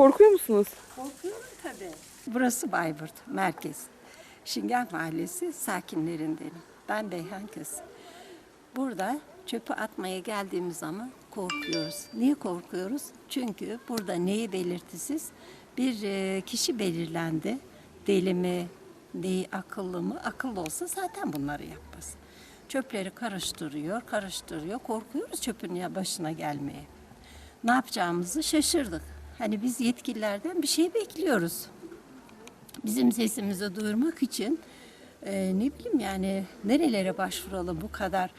Korkuyor musunuz? Korkuyorum tabii. Burası Bayburt, merkez. Şingen Mahallesi sakinlerindenim. Ben Beyhan Kız. Burada çöpü atmaya geldiğimiz zaman korkuyoruz. Niye korkuyoruz? Çünkü burada neyi belirtisiz bir e, kişi belirlendi. Deli mi, neyi akıllı mı? Akıllı olsa zaten bunları yapmaz. Çöpleri karıştırıyor, karıştırıyor. Korkuyoruz çöpün ya başına gelmeye. Ne yapacağımızı şaşırdık. Hani biz yetkililerden bir şey bekliyoruz bizim sesimizi duyurmak için e, ne bileyim yani nerelere başvuralım bu kadar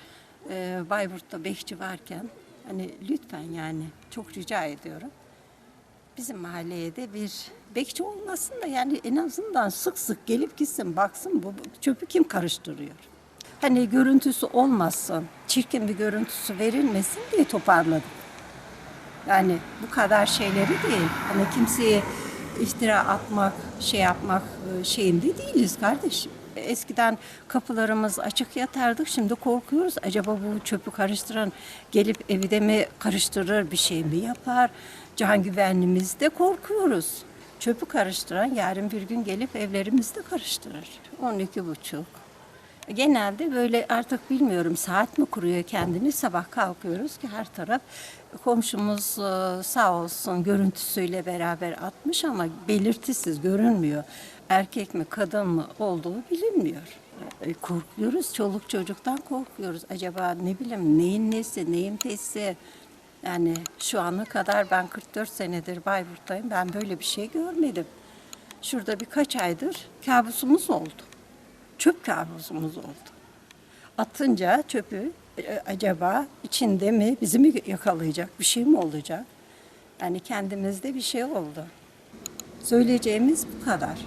e, Bayburt'ta bekçi varken hani lütfen yani çok rica ediyorum. Bizim mahalleye de bir bekçi olmasın da yani en azından sık sık gelip gitsin baksın bu çöpü kim karıştırıyor. Hani görüntüsü olmasın, çirkin bir görüntüsü verilmesin diye toparladık. Yani bu kadar şeyleri değil. Hani kimseye iftira atmak, şey yapmak e, şeyinde değiliz kardeşim. Eskiden kapılarımız açık yatardık. Şimdi korkuyoruz. Acaba bu çöpü karıştıran gelip evde mi karıştırır, bir şey mi yapar? Can güvenliğimizde korkuyoruz. Çöpü karıştıran yarın bir gün gelip evlerimizde karıştırır. 12 buçuk. Genelde böyle artık bilmiyorum saat mi kuruyor kendini sabah kalkıyoruz ki her taraf komşumuz e, sağ olsun görüntüsüyle beraber atmış ama belirtisiz görünmüyor. Erkek mi kadın mı olduğu bilinmiyor. E, Korkuyoruz çoluk çocuktan korkuyoruz. Acaba ne bileyim neyin nesi neyin tesi yani şu ana kadar ben 44 senedir Bayburt'tayım ben böyle bir şey görmedim. Şurada birkaç aydır kabusumuz oldu çöp kabusumuz oldu. Atınca çöpü e, acaba içinde mi bizi mi yakalayacak bir şey mi olacak? Yani kendimizde bir şey oldu. Söyleyeceğimiz bu kadar.